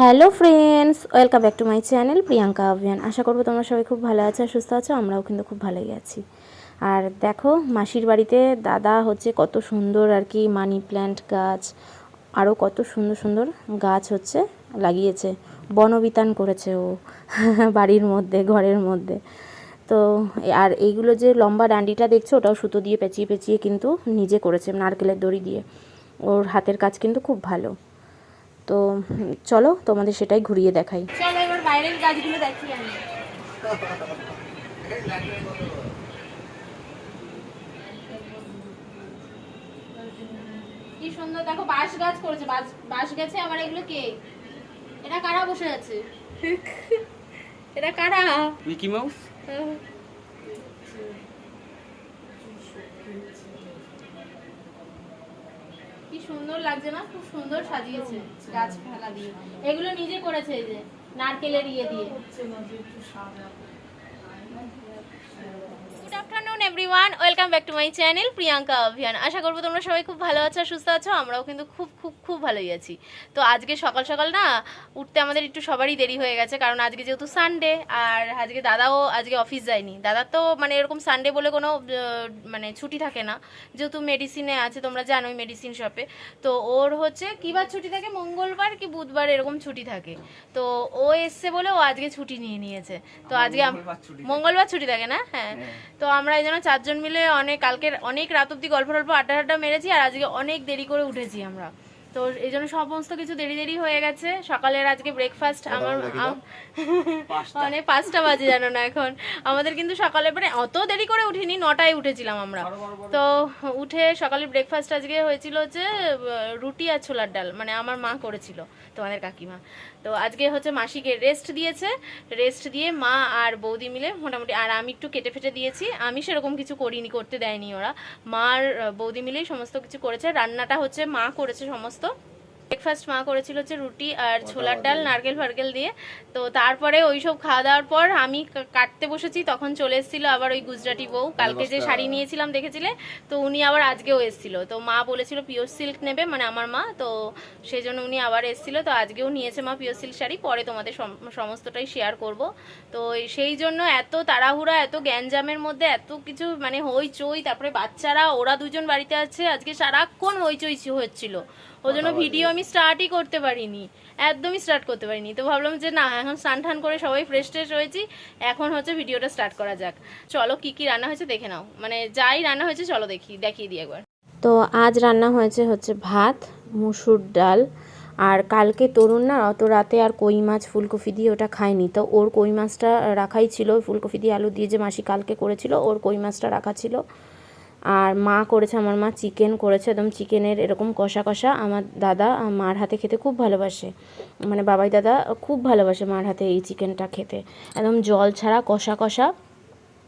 Hello friends, welcome back to my channel Priyanka Abhiyan আশা করব তোমরা সবাই খুব ভালো আছো আর সুস্থ আছো, আমরাও কিন্তু খুব ভালোই আছি। আর দেখো, মাসির বাড়িতে দাদা হচ্ছে কত সুন্দর আর কি মানি প্ল্যান্ট গাছ আরও কত সুন্দর সুন্দর গাছ হচ্ছে, লাগিয়েছে, বনবিতান করেছে ও, বাড়ির মধ্যে, ঘরের মধ্যে। তো আর এইগুলো যে লম্বা ডান্ডিটা দেখছ, ওটাও সুতো দিয়ে পেঁচিয়ে পেঁচিয়ে কিন্তু নিজে করেছে, নারকেলের দড়ি দিয়ে। ওর হাতের কাজ কিন্তু খুব ভালো। তো চলো তোমাদের সেটাই ঘুরিয়ে দেখাই। চলো এবার বাইরের গাছগুলো দেখি আমি। কি সুন্দর দেখো বাঁশ গাছ করেছে। বাঁশ গাছে আবার এগুলো কে? এটা কারা বসে আছে? এটা কারা? Mickey Mouse? কি সুন্দর লাগছে না? খুব সুন্দর সাজিয়েছে গাছ ফেলা দিয়ে। এগুলো নিজে করেছে এই যে, নারকেলের ইয়ে দিয়ে। Everyone welcome back to my channel Priyanka Abhiyan আশা করব তোমরা সবাই খুব ভালো আছো আর সুস্থ আছো আমরাও কিন্তু খুব খুব খুব ভালোই আছি। তো আজকে সকাল সকাল না উঠতে আমাদের একটু সবারই দেরি হয়ে গেছে কারণ আজকে যেহেতু সানডে আর আজকে দাদাও আজকে অফিস যায়নি। দাদা তো মানে এরকম সানডে বলে কোনো মানে ছুটি থাকে না। যেহেতু মেডিসিনে আছে তোমরা জানোই মেডিসিন শপে তো ওর হচ্ছে কি বার ছুটি থাকে? মঙ্গলবার কি বুধবার এরকম ছুটি থাকে। তো ও এসছে বলে ও আজকে ছুটি নিয়ে নিয়েছে। তো আজকে মঙ্গলবার ছুটি থাকে। মঙ্গলবার ছুটি থাকে না? হ্যাঁ। তো আমরা এই জন্য চারজন মিলে অনেক কালকের অনেক রাত অব্দি গল্প টল্প আড্ডা আড্ডা মেরেছি আর আজকে অনেক দেরি করে উঠেছি আমরা। তো এই জন্য সমস্ত কিছু দেরি দেরি হয়ে গেছে। সকালের আজকে ব্রেকফাস্ট আমার মানে পাঁচটা বাজে জানো না এখন। আমাদের কিন্তু সকালে মানে অত দেরি করে উঠিনি নটায় উঠেছিলাম আমরা। তো উঠে সকালে ব্রেকফাস্ট আজকে হয়েছিল হচ্ছে আহ, রুটি আর ছোলার ডাল মানে আমার মা করেছিল তোমাদের কাকিমা। তো আজকে হচ্ছে মাসিকে রেস্ট দিয়েছে। রেস্ট দিয়ে মা আর বৌদি মিলে মোটামুটি, আর আমি একটু কেটে ফেটে দিয়েছি। আমি সেরকম কিছু করিনি, করতে দেয়নি ওরা। মার, বৌদি মিলেই সমস্ত কিছু করেছে। রান্নাটা হচ্ছে মা করেছে সমস্ত। ব্রেকফাস্ট মা করেছিল হচ্ছে রুটি আর ছোলার ডাল নারকেল ফারকেল দিয়ে। তো তারপরে ওই সব খাওয়া দাওয়ার পর আমি কাটতে বসেছি তখন চলে এসেছিল আবার ওই গুজরাটি বউ। কালকে যে শাড়ি নিয়েছিলাম দেখেছিলে? তো উনি আবার আজকেও এসেছিল। তো মা বলেছিল পিওর সিল্ক নেবে মানে আমার মা। তো সেই জন্য উনি আবার এসেছিল। তো আজকেও নিয়েছে মা পিওর সিল্ক শাড়ি। পরে তোমাদের সম- সমস্তটাই শেয়ার করব। তো সেই জন্য এত তাড়াহুড়া এত গ্যাঞ্জামের মধ্যে এত কিছু মানে হইচই। তারপরে বাচ্চারা ওরা দুজন বাড়িতে আছে। আজকে সারাক্ষণ হইচই হচ্ছিল। ওই জন্য ভিডিও আমি স্টার্টই করতে পারিনি একদমই স্টার্ট করতে পারিনি। তো ভাবলাম যে না এখন স্নান টান করে সবাই ফ্রেশ ট্রেশ হয়েছি এখন হচ্ছে ভিডিওটা স্টার্ট করা যাক। চলো কি কি রান্না হয়েছে দেখে নাও। মানে যাই রান্না হয়েছে চলো দেখি দেখিয়ে দিই একবার। তো আজ রান্না হয়েছে হচ্ছে ভাত মুসুর ডাল আর কালকে তরুণ না অত রাতে আর কই মাছ ফুলকপি দিয়ে ওটা খায়নি। তো ওর কই মাছটা রাখাই ছিল ফুলকপি দিয়ে আলু দিয়ে যে মাসি কালকে করেছিল ওর কই মাছটা রাখা ছিল। আর মা করেছে, আমার মা চিকেন করেছে, একদম চিকেনের এরকম কষা কষা। আমার দাদা মার হাতে খেতে খুব ভালোবাসে। মানে বাবাই দাদা খুব ভালোবাসে মার হাতে এই চিকেনটা খেতে। একদম জল ছাড়া কষা কষা।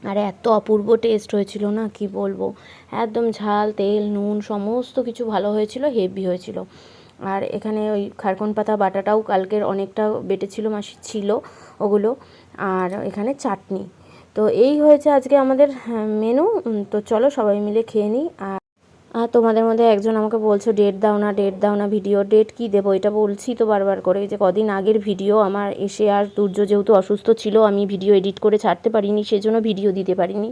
আর এত অপূর্ব টেস্ট হয়েছিল না, কি বলব? একদম ঝাল, তেল, নুন, সমস্ত কিছু ভালো হয়েছিল হেভি হয়েছিল। আর এখানে ওই খারকন পাতা বাটাটাও কালকের অনেকটা বেটেছিল, মাসি ছিল ওগুলো। আর এখানে চাটনি। তো এই হয়েছে আজকে আমাদের মেনু তো চলো সবাই মিলে খেয়ে নিই। আর আর তোমাদের মধ্যে একজন আমাকে বলছো ডেট দাও না ডেট দাও না ভিডিও ডেট কি দেবো? এটা বলছি তো বারবার করে। যে কদিন আগের ভিডিও আমার এসে আর সূর্য যেহেতু অসুস্থ ছিল, আমি ভিডিও এডিট করে ছাড়তে পারিনি, সেজন্য ভিডিও দিতে পারিনি।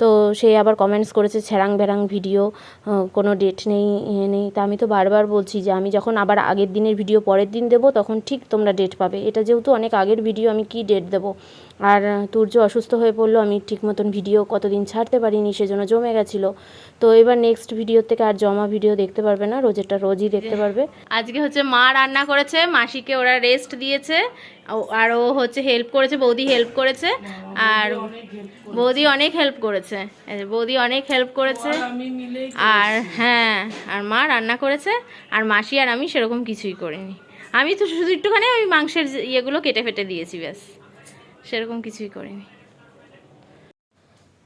তো সে আবার কমেন্টস করেছে ছ্যারাং ব্যারাং ভিডিও কোনো ডেট নেই নেই। তা আমি তো বারবার বলছি যে, আমি যখন আবার আগের দিনের ভিডিও পরের দিন দেবো, তখন ঠিক তোমরা ডেট পাবে। এটা যেহেতু অনেক আগের ভিডিও আমি কি ডেট দেবো? আর তুর্য অসুস্থ হয়ে পড়ল, আমি ঠিক মতন ভিডিও কতদিন ছাড়তে পারিনি, সেজন্য জমে গেছিল। তো এবার নেক্সট ভিডিও থেকে আর জমা ভিডিও দেখতে পারবে না, রোজেরটা রোজই দেখতে পারবে। আজকে হচ্ছে মা রান্না করেছে, মাসিকে ওরা রেস্ট দিয়েছে আর ও হচ্ছে হেল্প করেছে, বৌদি হেল্প করেছে, আর বৌদি অনেক হেল্প করেছে বৌদি অনেক হেল্প করেছে, আর হ্যাঁ আর মা রান্না করেছে, আর মাসি আর আমি সেরকম কিছুই করিনি। আমি তো শুধু একটুখানি ওই মাংসের ইয়েগুলো কেটে ফেটে দিয়েছি, ব্যাস। সেরকম কিছুই করিনি।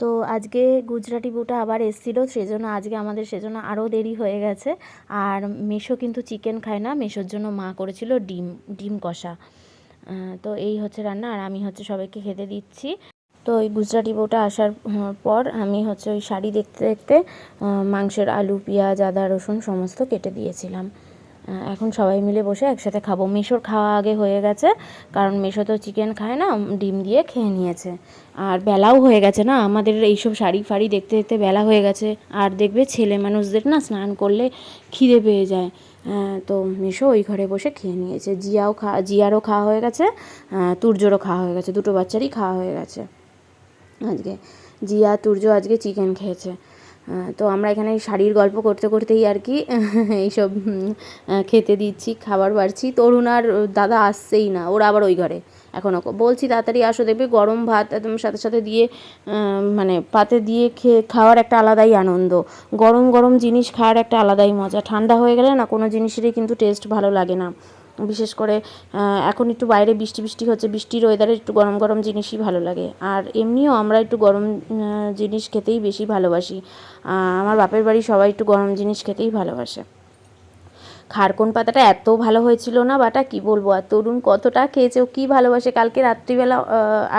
তো আজকে গুজরাটি বুটা আবার এসেছিল, সেজন্য আজকে আমাদের সেজন্য আরও দেরি হয়ে গেছে। আর মেশো কিন্তু চিকেন খায় না মেশোর জন্য মা করেছিল ডিম ডিম কষা। তো এই হচ্ছে রান্না, আর আমি হচ্ছে সবাইকে খেতে দিচ্ছি। তো ওই গুজরাটি বউটা আসার পর আমি হচ্ছে ওই শাড়ি দেখতে দেখতে মাংসের আলু, পেঁয়াজ, আদা, রসুন সমস্ত কেটে দিয়েছিলাম। এখন সবাই মিলে বসে একসাথে খাব। মেশোর খাওয়া আগে হয়ে গেছে, কারণ মেশো তো চিকেন খায় না ডিম দিয়ে খেয়ে নিয়েছে। আর বেলাও হয়ে গেছে না, আমাদের এইসব শাড়ি ফাড়ি দেখতে দেখতে বেলা হয়ে গেছে। আর দেখবে ছেলে মানুষদের না স্নান করলে খিদে পেয়ে যায়। তো মেশো ওই ঘরে বসে খেয়ে নিয়েছে। জিয়াও খা, জিয়ারও খাওয়া হয়ে গেছে তুর্যরও খাওয়া হয়ে গেছে। দুটো বাচ্চারই খাওয়া হয়ে গেছে। আজকে জিয়া, তুর্য আজকে চিকেন খেয়েছে। তো আমরা এখানে শাড়ির গল্প করতে করতেই আর কি, এইসব খেতে দিচ্ছি, খাবার বাড়ছি। তরুণ আর দাদা আসছেই না, ওরা আবার ওই ঘরে। এখনও বলছি তাড়াতাড়ি আসো, দেখবে গরম ভাত একদম সাথে সাথে দিয়ে মানে পাতে দিয়ে খেয়ে খাওয়ার একটা আলাদাই আনন্দ। গরম গরম জিনিস খাওয়ার একটা আলাদাই মজা। ঠান্ডা হয়ে গেলে না কোনো জিনিসেরই কিন্তু টেস্ট ভালো লাগে না। বিশেষ করে এখন একটু বাইরে বৃষ্টি বৃষ্টি হচ্ছে, বৃষ্টির ওয়েদারে একটু গরম গরম জিনিসই ভালো লাগে। আর এমনিও আমরা একটু গরম জিনিস খেতেই বেশি ভালোবাসি। আমার বাপের বাড়ি সবাই একটু গরম জিনিস খেতেই ভালোবাসে। খারকোন পাতাটা এত ভালো হয়েছিল না, বাটা কি বলব? আর তরুণ কতটা খেয়েছে, ও কী ভালোবাসে? কালকে রাত্রিবেলা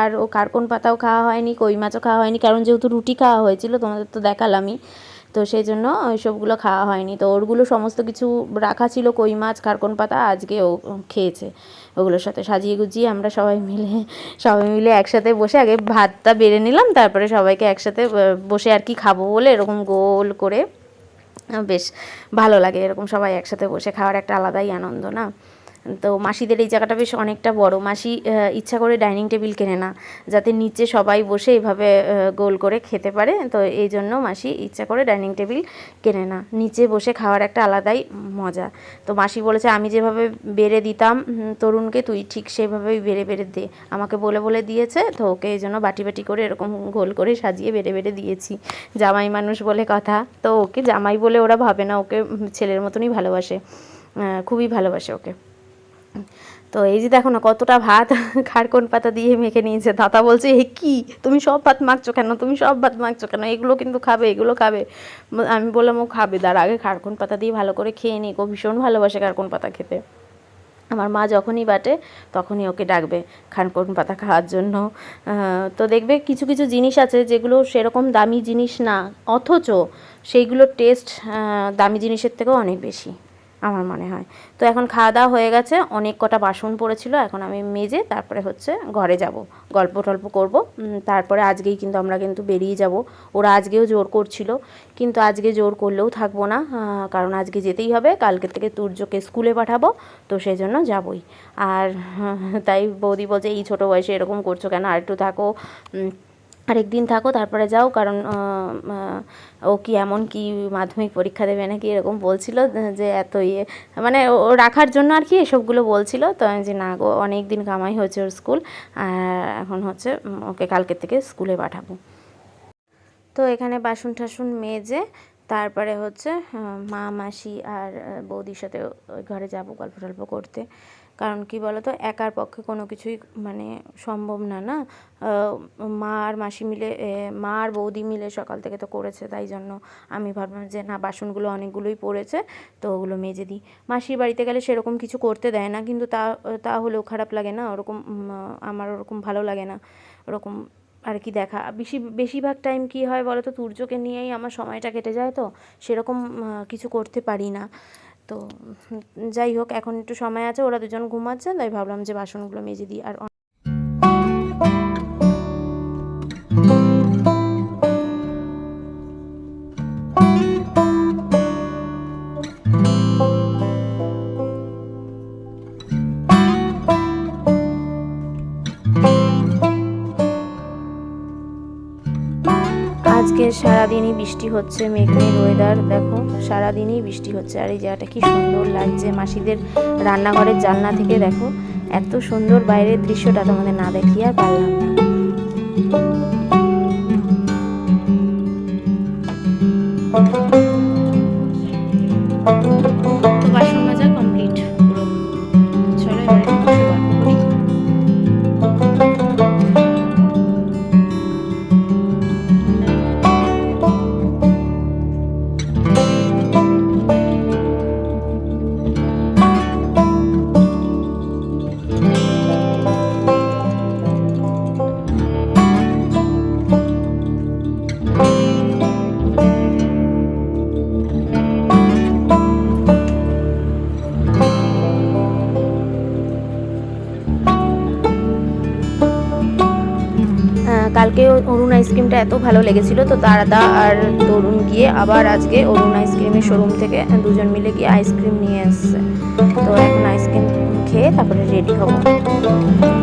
আর ও খারকোন পাতাও খাওয়া হয়নি, কই মাছও খাওয়া হয়নি, কারণ যেহেতু রুটি খাওয়া হয়েছিল, তোমাদের তো দেখালামই। তো সেই জন্য ওইসবগুলো খাওয়া হয়নি। তো ওরগুলো সমস্ত কিছু রাখা ছিল, কই মাছ খারকন পাতা, আজকে ও খেয়েছে। ওগুলোর সাথে সাজিয়ে গুজিয়ে আমরা সবাই মিলে সবাই মিলে একসাথে বসে আগে ভাতটা বেড়ে নিলাম, তারপরে সবাইকে একসাথে বসে আর কি খাব বলে এরকম গোল করে বেশ ভালো লাগে এরকম সবাই একসাথে বসে খাওয়ার একটা আলাদাই আনন্দ, না? তো মাসিদের এই জায়গাটা বেশ অনেকটা বড়। মাসি ইচ্ছা করে ডাইনিং টেবিল কেনে না, যাতে নিচে সবাই বসে এভাবে গোল করে খেতে পারে। তো এই জন্য মাসি ইচ্ছা করে ডাইনিং টেবিল কেনে না। নিচে বসে খাওয়ার একটা আলাদাই মজা। তো মাসি বলেছে, আমি যেভাবে বেড়ে দিতাম তরুণকে তুই ঠিক সেভাবেই বেড়ে বেড়ে দে। আমাকে বলে বলে দিয়েছে। তো ওকে এই জন্য বাটি বাটি করে এরকম গোল করে সাজিয়ে বেড়ে বেড়ে দিয়েছি। জামাই মানুষ বলে কথা। তো ওকে জামাই বলে ওরা ভাবে না, ওকে ছেলের মতনই ভালোবাসে খুবই ভালোবাসে ওকে। তো এই যে দেখো না, কতটা ভাত খারকোন পাতা দিয়ে মেখে নিয়েছে। দাদা বলছে, এ কি? তুমি সব ভাত মাখছো কেন? তুমি সব ভাত মাখছো কেন? এগুলো কিন্তু খাবে, এগুলো খাবে। আমি বললাম, ও খাবে তার আগে খারকোন পাতা দিয়ে ভালো করে খেয়ে নিক। ও ভীষণ ভালোবাসে খারকোন পাতা খেতে। আমার মা যখনই বাটে, তখনই ওকে ডাকবে খানকোন পাতা খাওয়ার জন্য। তো দেখবে কিছু কিছু জিনিস আছে যেগুলো সেরকম দামি জিনিস না, অথচ সেইগুলোর টেস্ট দামি জিনিসের থেকেও অনেক বেশি। আমার মনে হয়। তো এখন খাওয়া দাওয়া হয়ে গেছে, অনেক কটা বাসন পড়েছিল, এখন আমি মেজে তারপরে হচ্ছে ঘরে যাব। গল্প টল্প করব। তারপরে আজকেই কিন্তু আমরা কিন্তু বেরিয়ে যাব। ওরা আজকেও জোর করছিল, কিন্তু আজকে জোর করলেও থাকব না কারণ আজকে যেতেই হবে। কালকে থেকে তুর্যকে স্কুলে পাঠাবো, তো সেই জন্য যাবই। আর, তাই বৌদি বলছে, এই ছোটো বয়সে এরকম করছ কেন? আর একটু থাকো। আরেকদিন থাকো, তারপরে যাও, কারণ ও কি এমন কি মাধ্যমিক পরীক্ষা দেবে নাকি এরকম বলছিল, যে এত ইয়ে মানে ও রাখার জন্য আর কি এসবগুলো বলছিল, তো আমি যে না গো অনেক দিন কামাই হয়েছে ওর স্কুল, আর এখন হচ্ছে ওকে কালকে থেকে স্কুলে পাঠাবো। তো এখানে বাসন টাসন মেজে, তারপরে হচ্ছে মা, মাসি আর বৌদির সাথে ওই ঘরে যাব গল্প টল্প করতে। কারণ কি বলতো, একার পক্ষে কোনো কিছুই মানে সম্ভব না না? মা আর মাসি মিলে মা আর বৌদি মিলে সকাল থেকে তো করেছে, তাই জন্য আমি ভাবলাম যে না, বাসনগুলো অনেকগুলোই পড়েছে, তো ওগুলো মেজে দিই। মাসির বাড়িতে গেলে সেরকম কিছু করতে দেয় না, কিন্তু তা তা হলেও খারাপ লাগে না, ওরকম আমার ওরকম ভালো লাগে না, ওরকম আর কি দেখা। বেশি, বেশিরভাগ টাইম কি হয় বলো তো তুর্যকে নিয়েই আমার সময়টা কেটে যায় তো, সেরকম কিছু করতে পারি না। তো যাই হোক, এখন একটু সময় আছে, ওরা দুজন ঘুমাচ্ছে, তাই ভাবলাম যে বাসনগুলো মেজে দিই আর সারাদিনই বৃষ্টি হচ্ছে মেঘ মেঘ ওয়েদার দেখো, সারাদিনই বৃষ্টি হচ্ছে। আর এই জায়গাটা কি সুন্দর লাগছে। মাসিদের রান্নাঘরের জানলা থেকে দেখো, এত সুন্দর বাইরের দৃশ্যটা তোমাদের না দেখিয়ে আর পারলাম না। তো কালকে অরুণ আইসক্রিমটা এত ভালো লেগেছিল, তো দাদা আর তরুণ গিয়ে আবার আজকে অরুণ আইসক্রিমের শোরুম থেকে দুজন মিলে গিয়ে আইসক্রিম নিয়ে এসছে। তো এখন আইসক্রিম খেয়ে তারপরে রেডি হব।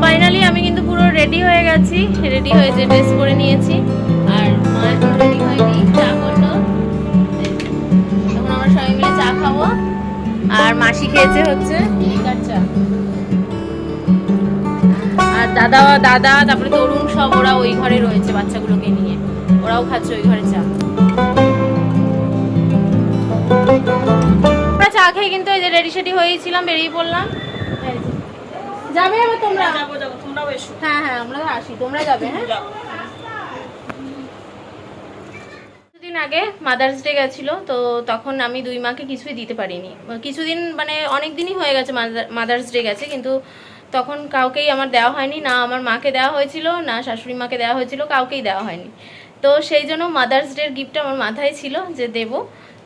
ফাইনালি আমি কিন্তু পুরো রেডি হয়ে গেছি রেডি হয়ে যে ড্রেস পরে নিয়েছি, আর মা রেডি হয়নি, চা করল। সবাই মিলে চা খাব। আর মাসি খেয়েছে হচ্ছে দাদা দাদা তারপরে তরুণ সব ওরা ওই ঘরে রয়েছে বাচ্চাগুলোকে নিয়ে। ওরাও খাচ্ছে ওই ঘরে চা। আমরা চা খেয়ে কিন্তু এই যে রেডি সেডি হয়েছিলাম বেরিয়ে পড়লাম। যাবে এবার তোমরা? যাব যাব তোমরাও এসো। হ্যাঁ হ্যাঁ আমরা আসি তোমরা যাবে হ্যাঁ? কিছুদিন আগে মাদার্স ডে গেছিল তো তখন আমি দুই মাকে কিছুই দিতে পারিনি। কিছুদিন মানে অনেক দিনই হয়ে গেছে মাদার্স ডে গেছে কিন্তু তখন কাউকেই আমার দেওয়া হয়নি, না আমার মাকে দেওয়া হয়েছিল, না শাশুড়ি মাকে দেওয়া হয়েছিল, কাউকেই দেওয়া হয়নি। তো সেই জন্য মাদার্স ডের গিফট আমার মাথায় ছিল যে দেব।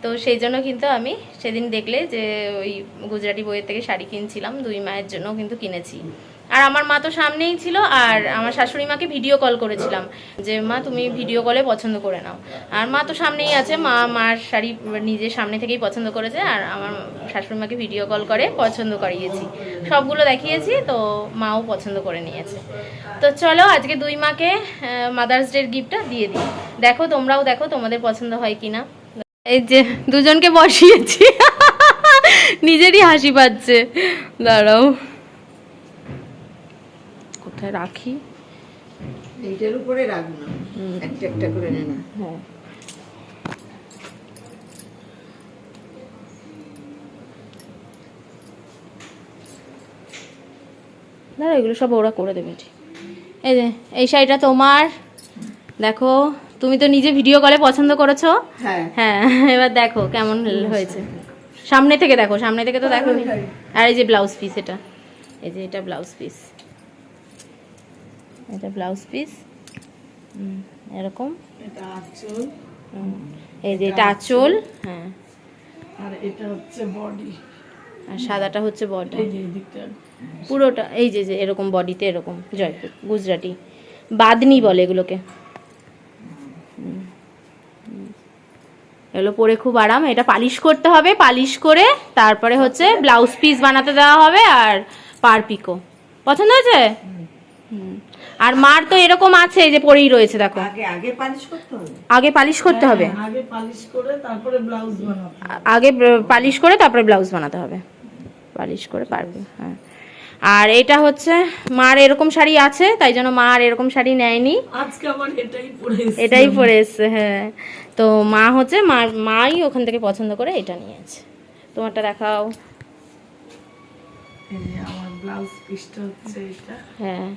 তো সেই জন্য কিন্তু আমি সেদিন দেখলে যে ওই গুজরাটি বইয়ের থেকে শাড়ি কিনছিলাম, দুই মায়ের জন্য কিন্তু কিনেছি। আর আমার মা তো সামনেই ছিল আর আমার শাশুড়ি মাকে ভিডিও কল করেছিলাম যে, মা, তুমি ভিডিও কলে পছন্দ করে নাও। আর মা তো সামনেই আছে, মা মার শাড়ি নিজের সামনে থেকেই পছন্দ করেছে আর আমার শাশুড়ি মাকে ভিডিও কল করে পছন্দ করিয়েছি। সবগুলো দেখিয়েছি, তো মাও পছন্দ করে নিয়েছে। তো চলো, আজকে দুই মাকে মাদার্স ডের গিফটটা দিয়ে দিই। দেখো, তোমরাও দেখো তোমাদের পছন্দ হয় কিনা। এই যে, দুজনকে বসিয়েছি। নিজেরই হাসি পাচ্ছে। দাঁড়াও। কোথায় রাখি। এইটার উপরে রাখব না। একটা একটা করে নে না। হ্যাঁ। দাঁড়া এগুলো সব ওরা করে দেবে ঠিক। এই যে এই শাড়িটা তোমার। দেখো তুমি তো নিজে ভিডিও কলে পছন্দ করেছ। হ্যাঁ। হ্যাঁ এবার দেখো কেমন হয়েছে। সামনে থেকে দেখো সামনে থেকে তো দেখো আর এই যে ব্লাউজ পিস এটা। এই যে এটা ব্লাউজ পিস এটা ব্লাউজ পিস। এরকম। এটা আঁচল। এই যে এটা আঁচল। হ্যাঁ। আর এটা হচ্ছে বডি। আর সাদাটা হচ্ছে বডি। পুরোটা এই যে যে এরকম বডিতে এরকম জয়পুর গুজরাটি। বাদনি বলে এগুলোকে। এগুলো পরে খুব আরাম। এটা পালিশ করতে হবে পালিশ করে তারপরে হচ্ছে ব্লাউজ পিস বানাতে দেওয়া হবে আর পার পিকো। পছন্দ হয়েছে। আর মার তো এরকম আছে এই যে পরেই রয়েছে দেখো। আগে আগে পালিশ করতে হবে? আগে পালিশ করতে হবে। হ্যাঁ, আগে পালিশ করে তারপরে ব্লাউজ বানাতে আগে পালিশ করে তারপরে ব্লাউজ বানাতে হবে। পালিশ করে পারবে হ্যাঁ। আর এটা হচ্ছে মার এরকম শাড়ি আছে তাই জন্য মা আর এরকম শাড়ি নেয়নি। আজকে আমার এটাই পরে এসেছি। এটাই পরে এসছে হ্যাঁ। তো মা হচ্ছে মা মাই ওখান থেকে পছন্দ করে এটা নিয়েছে। তোমারটা দেখাও। এই আমার ব্লাউজ পিসটা হচ্ছে এটা। হ্যাঁ।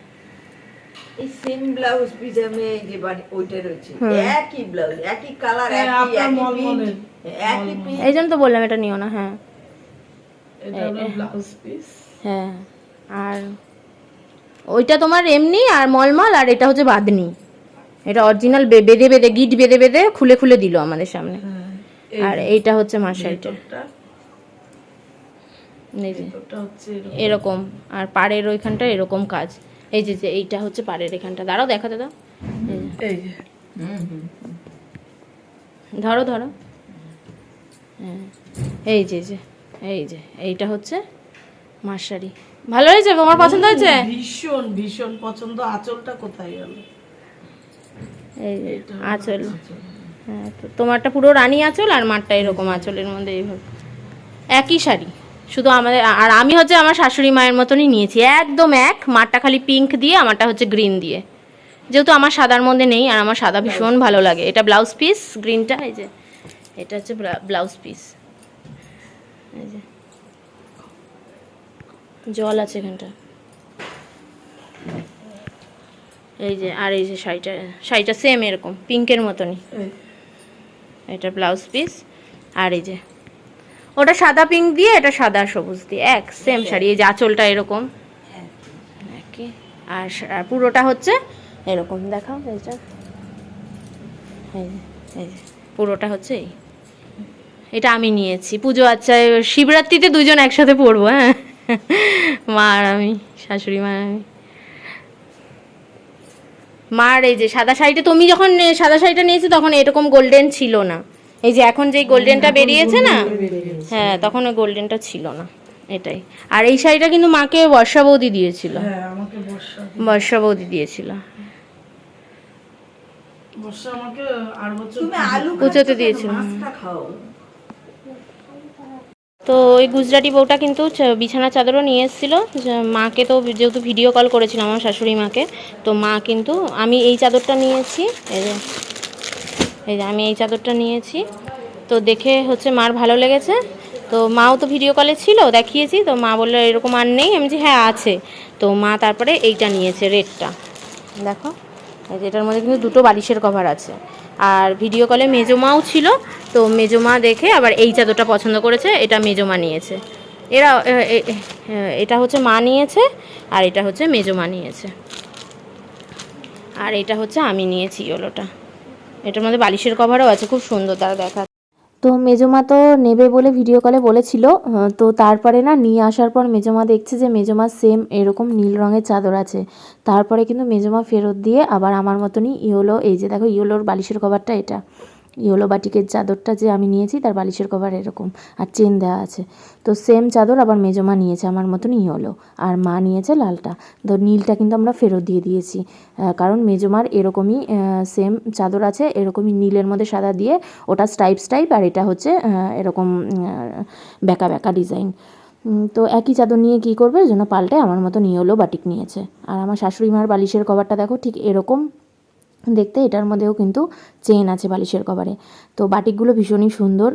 এই সেম ব্লাউজ পিস যে বাড়ি ওইটা রয়েছে একই ব্লাউজ একই কালার হ্যাঁ, একই একই একই এই জন্য তো বললাম এটা নিও না হ্যাঁ। এটা হলো ব্লাউজ পিস হ্যাঁ আর ওইটা তোমার এমনি আর মলমল আর এটা হচ্ছে বাদনি এটা অরিজিনাল বেঁধে বেঁধে গিট বেঁধে বেঁধে খুলে খুলে দিল আমাদের সামনে। আর এইটা হচ্ছে। এরকম আর পাড়ের ওইখানটা এরকম কাজ। এই যে যে এইটা হচ্ছে পাড়ের এখানটা। দাঁড়াও দেখাতে দাও। এই যে, এই যে। হুম, হুম। ধরো ধরো। হ্যাঁ। এই যে যে। এই যে এইটা হচ্ছে শাড়ি ভালো হয়েছে? তোমার পছন্দ হয়েছে? ভীষণ ভীষণ পছন্দ। আঁচলটা কোথায় গেল? এই আঁচল। হ্যাঁ তো তোমারটা পুরো রানী আঁচল আর মারটা এরকম আঁচলের মধ্যে এইভাবে। একই শাড়ি। শুধু আমাদের আর আমি হচ্ছে আমার শাশুড়ি মায়ের মতনই নিয়েছি। একদম এক মারটা খালি পিঙ্ক দিয়ে আমারটা হচ্ছে গ্রিন দিয়ে। যেহেতু আমার সাদার মধ্যে নেই আর আমার সাদা ভীষণ ভালো লাগে। এটা ব্লাউজ পিস গ্রিনটা এই যে এটা হচ্ছে ব্লাউজ পিস এই যে জল আছে এখানটা। এই যে আর এই যে শাড়িটা শাড়িটা সেম এরকম পিঙ্কের মতনই। এটা ব্লাউজ পিস আর এই যে ওটা সাদা পিঙ্ক দিয়ে এটা সাদা সবুজ দিয়ে। এক সেম শাড়ি এই যে আঁচলটা এরকম। একই আর আর পুরোটা হচ্ছে এরকম দেখাও এইটা। পুরোটা হচ্ছে এই। এটা আমি নিয়েছি। পুজো আচ্ছা শিবরাত্রিতে দুজন একসাথে পড়ব হ্যাঁ। মা আর আমি শাশুড়ি মা আর আমি। মার এই যে সাদা শাড়িটা তুমি যখন সাদা শাড়িটা নিয়েছি তখন এরকম গোল্ডেন ছিল না। এই যে এখন যেই গোল্ডেনটা বেরিয়েছে না? হ্যাঁ তখন ওই গোল্ডেনটা ছিল না এটাই। আর এই শাড়িটা কিন্তু মাকে বর্ষা বৌদি দিয়েছিল। হ্যাঁ বর্ষা বৌদি। দিয়েছিল। বর্ষা আমাকে আর বছর তুমি আলু পুজোতে দিয়েছিল। তো ওই গুজরাটি বউটা কিন্তু চ- বিছানা চাদরও নিয়ে এসেছিল। মাকে তো যেহেতু ভিডিও কল করেছিলাম আমার শাশুড়ি মাকে তো মা কিন্তু আমি এই চাদরটা নিয়েছি এই যে এই যে আমি এই চাদরটা নিয়েছি। তো দেখে হচ্ছে মার ভালো লেগেছে। তো মাও তো ভিডিও কলে ছিল, দেখিয়েছি। তো মা বলল, এরকম আর নেই? আমি বলছি হ্যাঁ আছে। তো মা তারপরে এইটা নিয়েছে, রেডটা। দেখো, এই যে এটার মধ্যে কিন্তু দুটো বালিশের কভার আছে। আর ভিডিও কলে মেজোমাও ছিল, তো মেজোমা দেখে আবার এই চাদরটা পছন্দ করেছে, এটা মেজোমা নিয়েছে। এরা এটা হচ্ছে মা নিয়েছে, আর এটা হচ্ছে মেজোমা নিয়েছে। আর এটা হচ্ছে আমি নিয়েছি, ইয়েলোটা। এটার মধ্যে বালিশের কভারও আছে, খুব সুন্দর তারা দেখা তো মেজমা তো নেবে বলে ভিডিও কলে বলেছিল তো তারপরে না নিয়ে আসার পর মেজমা দেখছে যে মেজমা সেম এরকম নীল রঙের চাদর আছে। তারপরে কিন্তু মেজমা ফেরত দিয়ে আবার আমার মতনই ইয়োলো, এই যে দেখো ইয়োলোর বালিশের কভারটা এটা। ইয়োলো বাটিকের চাদরটা যে আমি নিয়েছি, তার বালিশের কভার এরকম আর চেন দেওয়া আছে। তো সেম চাদর আবার মেজমা নিয়েছে, আমার মতন ইয়োলো। আর মা নিয়েছে লালটা। তো নীলটা কিন্তু আমরা ফেরত দিয়ে দিয়েছি। কারণ মেজমার এরকমই সেম চাদর আছে, এরকমই নীলের মধ্যে সাদা দিয়ে ওটা স্টাইপ স্টাইপ আর এটা হচ্ছে এরকম বেঁকা বেঁকা ডিজাইন তো একই চাদর নিয়ে কী করবে? ওই জন্য পাল্টে আমার মতো ইয়োলো বাটিক নিয়েছে। আর আমার শাশুড়ি মার বালিশের কভারটা দেখো, ঠিক এরকম দেখতে এটার মধ্যেও কিন্তু চেন আছে বালিশের কভারে। তো বাটিকগুলো ভীষণই সুন্দর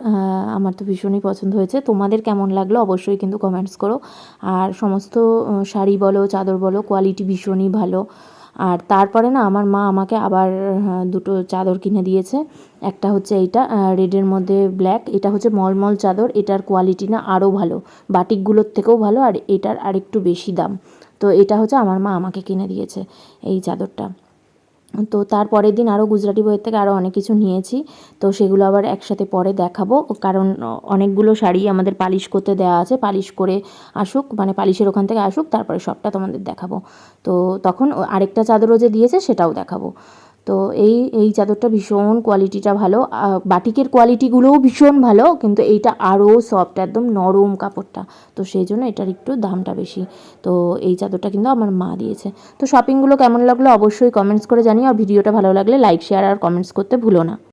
আমার তো ভীষণই পছন্দ হয়েছে। তোমাদের কেমন লাগল অবশ্যই কিন্তু কমেন্টস করো। আর সমস্ত শাড়ি বলো, চাদর বলো কোয়ালিটি ভীষণই ভালো। আর তারপরে না, আমার মা আমাকে আবার দুটো চাদর কিনে দিয়েছে। একটা হচ্ছে এইটা রেডের মধ্যে ব্ল্যাক এটা হচ্ছে মলমল চাদর, এটার কোয়ালিটি না আরও ভালো। বাটিকগুলোর থেকেও ভালো, আর এটার আরেকটু বেশি দাম। তো এটা হচ্ছে আমার মা আমাকে কিনে দিয়েছে এই চাদরটা। তো তার পরের দিন আরও গুজরাটি বইয়ের থেকে আরও অনেক কিছু নিয়েছি। তো সেগুলো আবার একসাথে পরে দেখাবো। কারণ অনেকগুলো শাড়ি আমাদের পালিশ করতে দেওয়া আছে। পালিশ করে আসুক মানে পালিশের ওখান থেকে আসুক, তারপরে সবটা তোমাদের দেখাবো। তো তখন আরেকটা চাদরও যে দিয়েছে, সেটাও দেখাবো। তো এই এই চাদরটা ভীষণ কোয়ালিটিটা ভালো। বাটিকের কোয়ালিটিগুলোও ভীষণ ভালো, কিন্তু এইটা আরও সফট একদম নরম কাপড়টা। তো সেই জন্য এটার একটু দামটা বেশি। তো এই চাদরটা কিন্তু আমার মা দিয়েছে। তো শপিংগুলো কেমন লাগল অবশ্যই কমেন্টস করে জানিও। আর ভিডিওটা ভালো লাগলে লাইক শেয়ার আর কমেন্টস করতে ভুলো না।